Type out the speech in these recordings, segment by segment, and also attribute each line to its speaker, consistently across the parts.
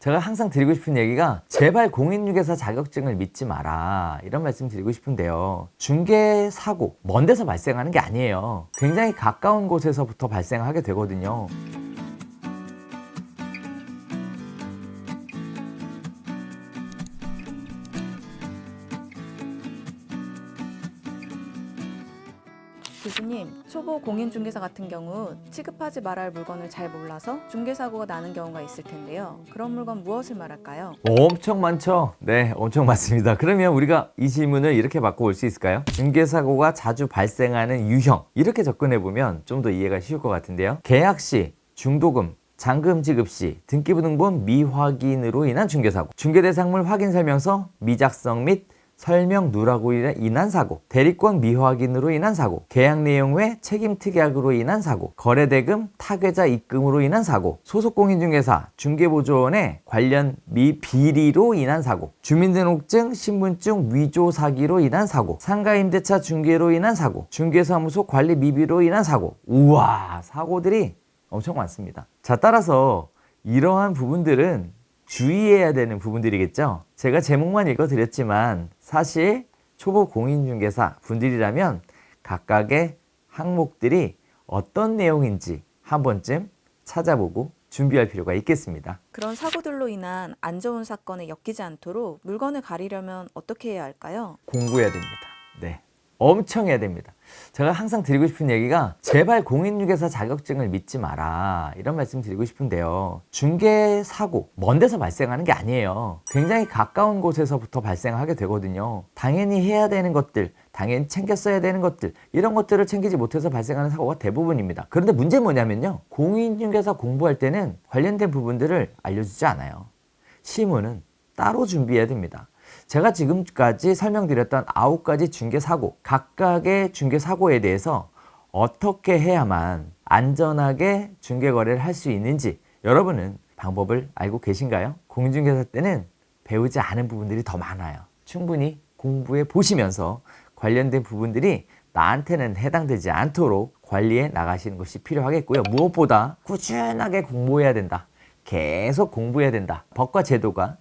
Speaker 1: 제가 항상 드리고 싶은 얘기가 제발 공인중개사 자격증을 믿지 마라. 이런 말씀 드리고 싶은데요. 중개 사고 먼 데서 발생하는 게 아니에요. 굉장히 가까운 곳에서부터 발생하게 되거든요
Speaker 2: 교수님, 초보 공인중개사 같은 경우 취급하지 말아야 할 물건을 잘 몰라서 중개사고가 나는 경우가 있을 텐데요. 그런 물건 무엇을 말할까요?
Speaker 1: 엄청 많죠? 네, 엄청 많습니다. 그러면 우리가 이 질문을 이렇게 바꿔볼 수 있을까요? 중개사고가 자주 발생하는 유형. 이렇게 접근해보면 좀 더 이해가 쉬울 것 같은데요. 계약 시, 중도금, 잔금 지급 시, 등기부등본 미확인으로 인한 중개사고, 중개대상물 확인 설명서 미작성 및 설명 누락으로 인한 사고, 대리권 미확인으로 인한 사고, 계약 내용 외 책임 특약으로 인한 사고, 거래 대금 타계자 입금으로 인한 사고, 소속 공인중개사 중개보조원의 관련 미비리로 인한 사고, 주민등록증 신분증 위조 사기로 인한 사고, 상가 임대차 중개로 인한 사고, 중개사무소 관리 미비로 인한 사고. 우와 사고들이 엄청 많습니다. 자 따라서 이러한 부분들은 주의해야 되는 부분들이겠죠. 제가 제목만 읽어드렸지만 사실 초보 공인중개사 분들이라면 각각의 항목들이 어떤 내용인지 한 번쯤 찾아보고 준비할 필요가 있겠습니다.
Speaker 2: 그런 사고들로 인한 안 좋은 사건에 엮이지 않도록 물건을 가리려면 어떻게 해야 할까요?
Speaker 1: 공부해야 됩니다. 네. 엄청 해야 됩니다. 제가 항상 드리고 싶은 얘기가 제발 공인중개사 자격증을 믿지 마라 이런 말씀 드리고 싶은데요. 중개 사고 먼 데서 발생하는 게 아니에요. 굉장히 가까운 곳에서부터 발생하게 되거든요. 당연히 해야 되는 것들, 당연히 챙겨 써야 되는 것들 이런 것들을 챙기지 못해서 발생하는 사고가 대부분입니다. 그런데 문제는 뭐냐면요. 공인중개사 공부할 때는 관련된 부분들을 알려주지 않아요. 시문은 따로 준비해야 됩니다. 제가 지금까지 설명드렸던 아홉 가지 중개 사고, 각각의 중개 사고에 대해서 어떻게 해야만 안전하게 중개 거래를 할 수 있는지 여러분은 방법을 알고 계신가요? 공인중개사 때는 배우지 않은 부분들이 더 많아요. 충분히 공부해 보시면서 관련된 부분들이 나한테는 해당되지 않도록 관리해 나가시는 것이 필요하겠고요. 무엇보다 꾸준하게 공부해야 된다. 계속 공부해야 된다. 법과 제도가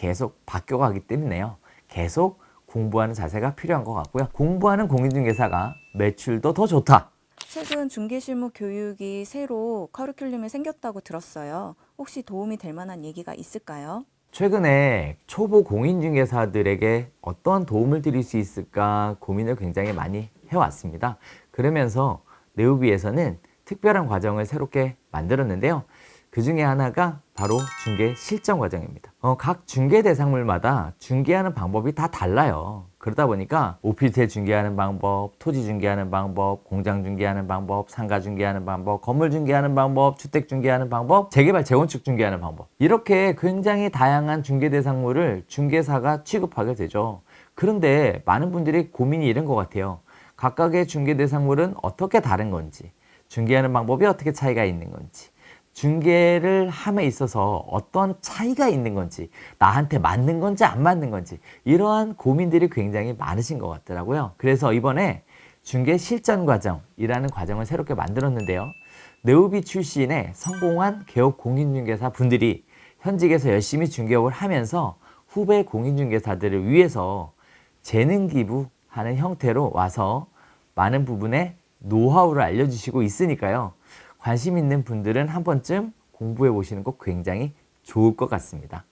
Speaker 1: 계속 바뀌어가기 때문에요. 계속 공부하는 자세가 필요한 것 같고요. 공부하는 공인중개사가 매출도 더 좋다.
Speaker 2: 최근 중개실무 교육이 새로 커리큘럼이 생겼다고 들었어요. 혹시 도움이 될 만한 얘기가 있을까요?
Speaker 1: 최근에 초보 공인중개사들에게 어떤 도움을 드릴 수 있을까 고민을 굉장히 많이 해왔습니다. 그러면서 네오비에서는 특별한 과정을 새롭게 만들었는데요. 그 중에 하나가 바로 중개 실전 과정입니다. 어, 각 중개 대상물마다 중개하는 방법이 다 달라요. 그러다 보니까 오피스텔 중개하는 방법, 토지 중개하는 방법, 공장 중개하는 방법, 상가 중개하는 방법, 건물 중개하는 방법, 주택 중개하는 방법, 재개발, 재건축 중개하는 방법. 이렇게 굉장히 다양한 중개 대상물을 중개사가 취급하게 되죠. 그런데 많은 분들이 고민이 이런 것 같아요. 각각의 중개 대상물은 어떻게 다른 건지, 중개하는 방법이 어떻게 차이가 있는 건지, 중개를 함에 있어서 어떤 차이가 있는 건지, 나한테 맞는 건지 안 맞는 건지, 이러한 고민들이 굉장히 많으신 것 같더라고요. 그래서 이번에 중개 실전 과정이라는 과정을 새롭게 만들었는데요. 네오비 출신의 성공한 개업 공인중개사 분들이 현직에서 열심히 중개업을 하면서 후배 공인중개사들을 위해서 재능 기부하는 형태로 와서 많은 부분에 노하우를 알려주시고 있으니까요. 관심 있는 분들은 한 번쯤 공부해 보시는 거 굉장히 좋을 것 같습니다.